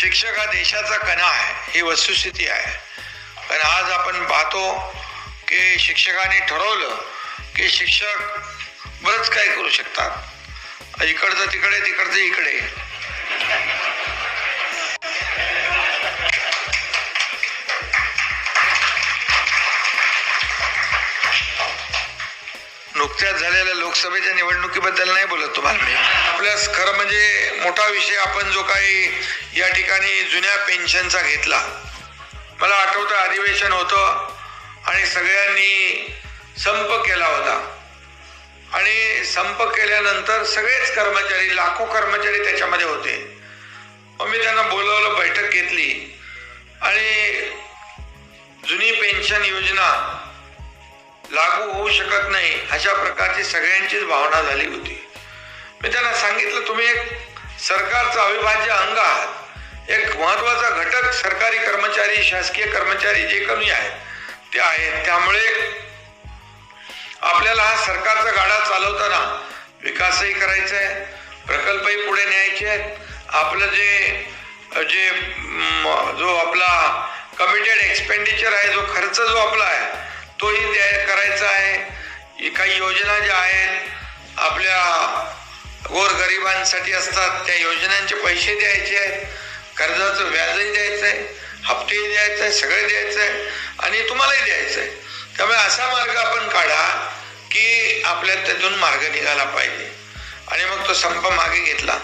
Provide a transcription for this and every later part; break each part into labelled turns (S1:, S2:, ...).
S1: शिक्षक हा देशाचा कणा आहे ही वस्तुस्थिती आहे. पण आज आपण पाहतो की शिक्षकांनी ठरवलं की शिक्षक बरंच काही करू शकतात. इकडचं तिकडे तिकडचं इकडे. नुकत्याच झालेल्या लोकसभेच्या निवडणुकीबद्दल नाही बोलत तुम्हाला मी. आपल्यास खरं म्हणजे मोठा विषय आपण जो काही या ठिकाणी जुन्या पेन्शनचा घेतला. मला आठवतं अधिवेशन होतं आणि सगळ्यांनी संप केला होता. आणि संप केल्यानंतर सगळेच कर्मचारी लाखो कर्मचारी त्याच्यामध्ये होते. मग मी त्यांना बोलवलं बैठक घेतली. लागू होऊ शकत नाही अशा प्रकारची सगळ्यांचीच भावना झाली होती. मी त्यांना सांगितलं तुम्ही एक सरकारचा अविभाज्य अंग आहात. एक महत्त्वाचा घटक सरकारी कर्मचारी शासकीय कर्मचारी जे कमी आहेत ते आहेत. त्यामुळे आपल्याला हा सरकारचा गाडा चालवताना विकासही करायचा आहे प्रकल्पही पुढे न्यायचे आहेत. आपलं जे जे जो आपला कमिटेड एक्सपेंडिचर आहे जो खर्च जो आपला आहे तोही द्या करायचा आहे. काही योजना ज्या आहेत आपल्या गोरगरिबांसाठी असतात त्या योजनांचे पैसे द्यायचे आहेत. कर्जाचं व्याजही द्यायचं आहे हप्तेही द्यायचं आहे सगळे द्यायचं आहे आणि तुम्हालाही द्यायचं आहे. त्यामुळे असा मार्ग आपण काढा की आपल्या त्यातून मार्ग निघाला पाहिजे. आणि मग तो संप मागे घेतला.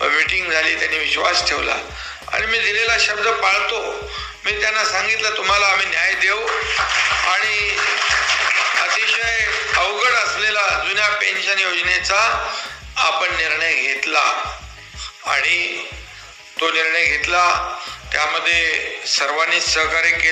S1: मग मीटिंग झाली त्यांनी विश्वास ठेवला. आणि मी दिलेला शब्द पाळतो. मी त्यांना सांगितलं तुम्हाला अवघड असलेला जुन्या पेन्शन योजनेचा आपण निर्णय घेतला. आणि तो निर्णय घेतला त्यामध्ये सर्वांनी सहकार्य केलं.